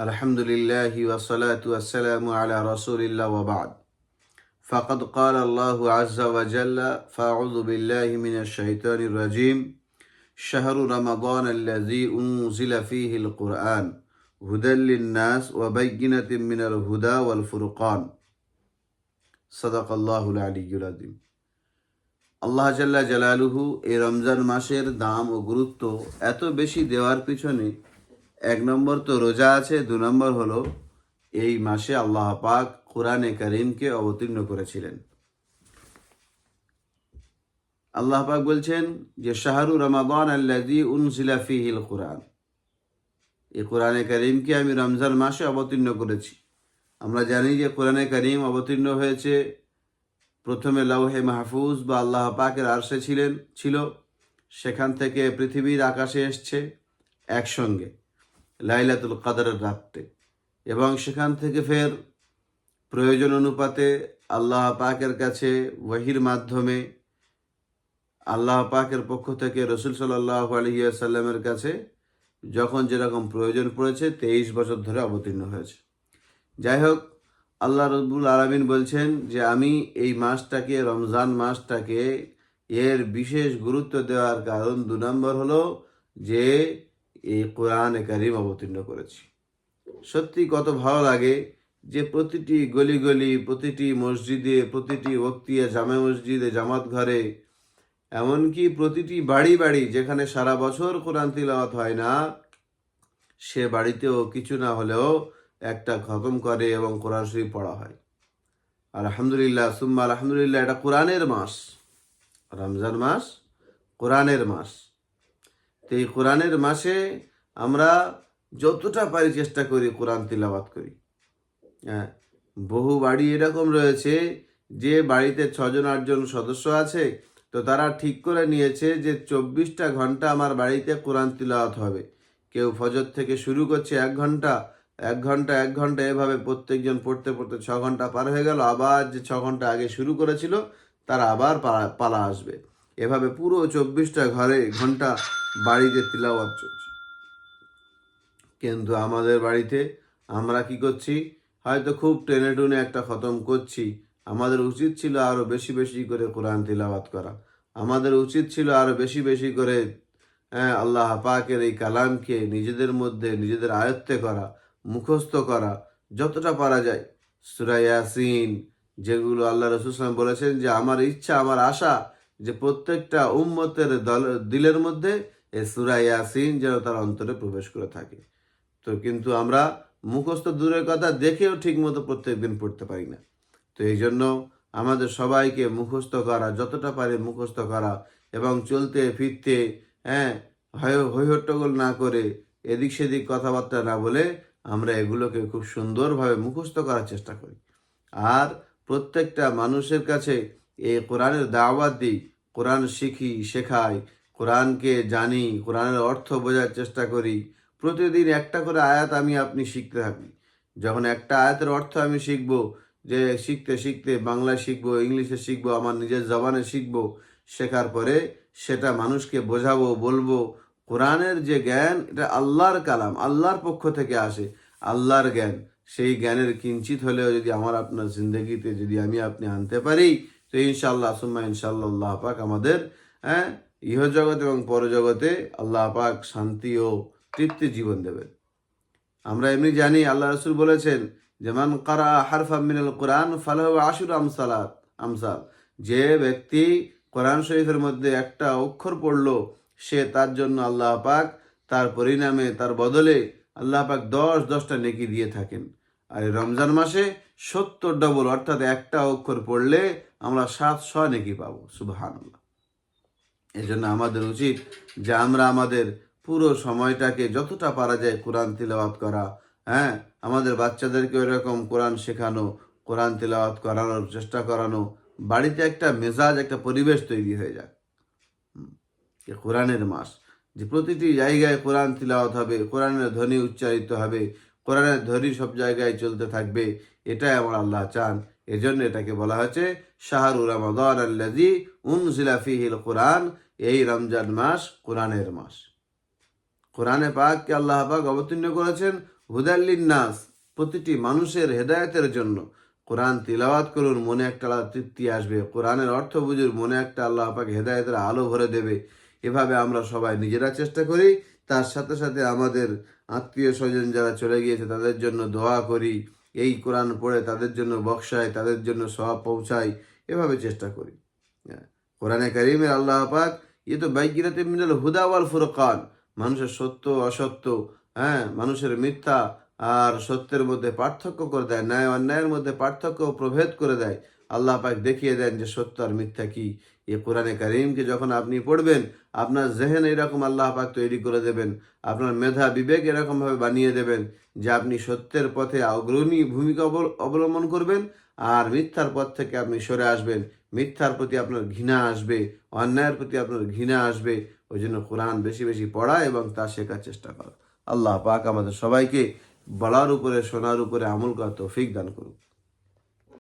الحمد لله والصلاة والسلام على رسول الله وبعد فقد قال الله عز وجل فأعوذ بالله من الشيطان الرجيم شهر رمضان الذي أنزل فيه القرآن هدى للناس وبينة من الهدى والفرقان صدق الله العلي العظيم আল্লাহ জাল্লা জালালুহু এই রমজান মাসের দাম ও গুরুত্ব এত বেশি দেওয়ার পিছনে এক নম্বর তো রোজা আছে, দু নম্বর হলো এই মাসে আল্লাহ পাক কোরআনে করিমকে অবতীর্ণ করেছিলেন। আল্লাহ পাক বলছেন যে, শাহরু রমাবান আল্লাদি উনসিলা ফিহিল কোরআন। এই কোরআনে করিমকে আমি রমজান মাসে অবতীর্ণ করেছি। আমরা জানি যে, কোরআনে করিম অবতীর্ণ হয়েছে, প্রথমে লৌহে মাহফুজ বা আল্লাহ পাকের আরশে ছিলেন, ছিল, সেখান থেকে পৃথিবীর আকাশে এসছে একসঙ্গে। লাইলাতুল কাদারের রাত্রে। এবং সেখান থেকে ফের প্রয়োজন অনুপাতে আল্লাহ পাকের কাছে ওয়াহির মাধ্যমে আল্লাহ পাকের পক্ষ থেকে রসুল সাল্লাহ আলহিয়াসাল্লামের কাছে যখন যেরকম প্রয়োজন পড়েছে, তেইশ বছর ধরে অবতীর্ণ হয়েছে। যাই হোক, আল্লাহ রবুল আলমিন বলছেন যে, আমি এই মাসটাকে, রমজান মাসটাকে এর বিশেষ গুরুত্ব দেওয়ার কারণ দু নম্বর হলো যে এই কোরআন করিম অবতীর্ণ করেছি। সত্যি কত ভালো লাগে যে প্রতিটি গলি গলি, প্রতিটি মসজিদে, প্রতিটি বক্তিয়া জামে মসজিদে, জামাত ঘরে, এমনকি প্রতিটি বাড়ি বাড়ি যেখানে সারা বছর কোরআন তিলাওয়াত হয় না, সে বাড়িতেও কিছু না হলেও একটা খতম করে এবং কোরআন শরীফ পড়া হয়। আর আলহামদুলিল্লাহ, সুম্মা আলহামদুলিল্লাহ, এটা কোরআনের মাস। রমজান মাস কোরআনের মাস। তো এই কোরআনের মাসে আমরা যতটা পারি চেষ্টা করি কোরআন তিলাবাত করি। হ্যাঁ বহু বাড়ি এরকম রয়েছে যে বাড়িতে ছজন, আটজন সদস্য আছে, তো তারা ঠিক করে নিয়েছে যে চব্বিশটা ঘণ্টা আমার বাড়িতে কোরআন তিলাওয়াত হবে। কেউ ফজর থেকে শুরু করছে এক ঘণ্টা এক ঘণ্টা এক ঘণ্টা, এভাবে প্রত্যেকজন পড়তে পড়তে ছ ঘণ্টা পার হয়ে গেল। আবার যে ছ ঘণ্টা আগে শুরু করেছিল, তারা আবার পালা পালা আসবে। এভাবে পুরো চব্বিশটা ঘরে ঘণ্টা বাড়িতে তিলাওয়াত চলছে। কিন্তু আমাদের বাড়িতে আমরা কি করছি? হয়তো খুব টেনে টুনে একটা খতম করছি। আমাদের উচিত ছিল আরও বেশি বেশি করে কোরআন তিলাওয়াত করা। আমাদের উচিত ছিল আরও বেশি বেশি করে হ্যাঁ আল্লাহ পাকের এই কালামকে নিজেদের মধ্যে, নিজেদের আয়ত্তে করা, মুখস্থ করা, যতটা পারা যায়। সুরাইয়াসিন যেগুলো আল্লাহ রসুলাম বলেছেন যে, আমার ইচ্ছা, আমার আশা যে প্রত্যেকটা উম্মতের দল, দিলের মধ্যে এই সুরাইয়াসিন যেন তার অন্তরে প্রবেশ করে থাকে। তো কিন্তু আমরা মুখস্থ দূরের কথা দেখেও ঠিকমতো প্রত্যেক দিন পড়তে পারি না। তো এই জন্য আমাদের সবাইকে মুখস্থ করা, যতটা পারে মুখস্থ করা এবং চলতে ফিরতে হ্যাঁ হয়, হৈহট্টগোল না করে এদিক সেদিক কথাবার্তা না বলে আমরা এগুলোকে খুব সুন্দরভাবে মুখস্থ করার চেষ্টা করি। আর প্রত্যেকটা মানুষের কাছে এই কোরআনের দাওয়াত দিই কোরআন শিখি, শেখাই, কোরআনকে জানি, কোরআনের অর্থ বোঝার চেষ্টা করি। প্রতিদিন একটা করে আয়াত আমি আপনি শিখতে থাকি। যখন একটা আয়াতের অর্থ আমি শিখব, যে শিখতে শিখতে বাংলা শিখব, ইংলিশে শিখব, আমার নিজের জবানে শিখব, শেখার পরে সেটা মানুষকে বোঝাবো, বলব। কোরআনের যে জ্ঞান, এটা আল্লাহর কালাম, আল্লাহর পক্ষ থেকে আসে। আল্লাহর জ্ঞান, সেই জ্ঞানের কিঞ্চিত হলেও যদি আমার আপনার জিন্দগিতে যদি আমি আপনি আনতে পারি তো ইনশাল্লাহ সুম্মা ইনশাল্লাহ আল্লাহ পাক আমাদের হ্যাঁ ইহজগৎ এবং পরজগতে আল্লাহ পাক শান্তি ও তৃপ্তি জীবন দেবেন। আমরা এমনি জানি, আল্লাহ রসুল বলেছেন যেমন কারা হারফা মিনাল কোরআন ফালাহ আশুর আমসালাত আমসাল। যে ব্যক্তি কোরআন শরীফের মধ্যে একটা অক্ষর পড়ল, সে তার জন্য আল্লাহ পাক তার পরিণামে, তার বদলে আল্লাহ পাক দশ দশটা নেকি দিয়ে থাকেন। আর রমজান মাসে সত্তর ডবল অর্থাৎ একটা অক্ষর পড়লে আমরা সাতশো নাকি পাবো। সুবাহান এই জন্য আমাদের উচিত যে আমরা আমাদের পুরো সময়টাকে যতটা পারা যায় কোরআন তিলাওয়াত করা হ্যাঁ? আমাদের বাচ্চাদেরকে এরকম কোরআন শেখানো, কোরআন তিলাওয়াত করানোর চেষ্টা করানো, বাড়িতে একটা মেজাজ, একটা পরিবেশ তৈরি হয়ে যায় কোরআনের মাস। যে প্রতিটি জায়গায় কোরআন তিলাওয়াত হবে, কোরআনের ধ্বনি উচ্চারিত হবে কোরআনের ধরি সব জায়গায় চলতে থাকবে, এটাই আমার আল্লাহ চান। এজন্য এটাকে বলা হয়েছে শাহরুর রমাদান আল্লাজি ফিহিল কোরআন, এই রমজান মাস কোরআনের মাস। কোরআনে পাককে আল্লাহ পাক অবতীর্ণ করেছেন হুদাল্লিন নাস প্রতিটি মানুষের হেদায়েতের জন্য। কোরআন তিলাওয়াত করুন, মনে একটা তৃপ্তি আসবে। কোরআনের অর্থ বুঝুর মনে একটা আল্লাহ পাক হেদায়েতের আলো ভরে দেবে। এভাবে আমরা সবাই নিজেরা চেষ্টা করি, তার সাথে সাথে আমাদের আত্মীয় স্বজন যারা চলে গিয়েছে, তাদের জন্য দোয়া করি। এই কোরআন পড়ে তাদের জন্য বক্সায় তাদের জন্য সব পৌঁছাই। এভাবে চেষ্টা করি। হ্যাঁ। কোরআনে কারিমের আল্লাহ পাক ইয়ে তো বাইকিরাতে মিনাল হুদা ওয়াল ফুরকান। মানুষের সত্য, অসত্য হ্যাঁ মানুষের মিথ্যা আর সত্যের মধ্যে পার্থক্য করে দেয়, ন্যায় অন্যায়ের মধ্যে পার্থক্য প্রভেদ করে দেয়। আল্লাহ পাক দেখিয়ে দেন যে সত্য আর মিথ্যা কি। এ কোরআনে কারিমকে যখন আপনি পড়বেন, আপনার জেহেন এরকম আল্লাহ পাক তৈরি করে দেবেন, আপনার মেধা বিবেক এরকমভাবে বানিয়ে দেবেন যে আপনি সত্যের পথে অগ্রণী ভূমিকা অবল- অবলম্বন করবেন আর মিথ্যার পথ থেকে আপনি সরে আসবেন। মিথ্যার প্রতি আপনার ঘৃণা আসবে, অন্যায়ের প্রতি আপনার ঘৃণা আসবে। ওই জন্য কোরআন বেশি বেশি পড়া এবং তা শেখার চেষ্টা করা। আল্লাহ পাক আমাদের সবাইকে বলার উপরে, শোনার উপরে আমল করা তৌফিক দান করুক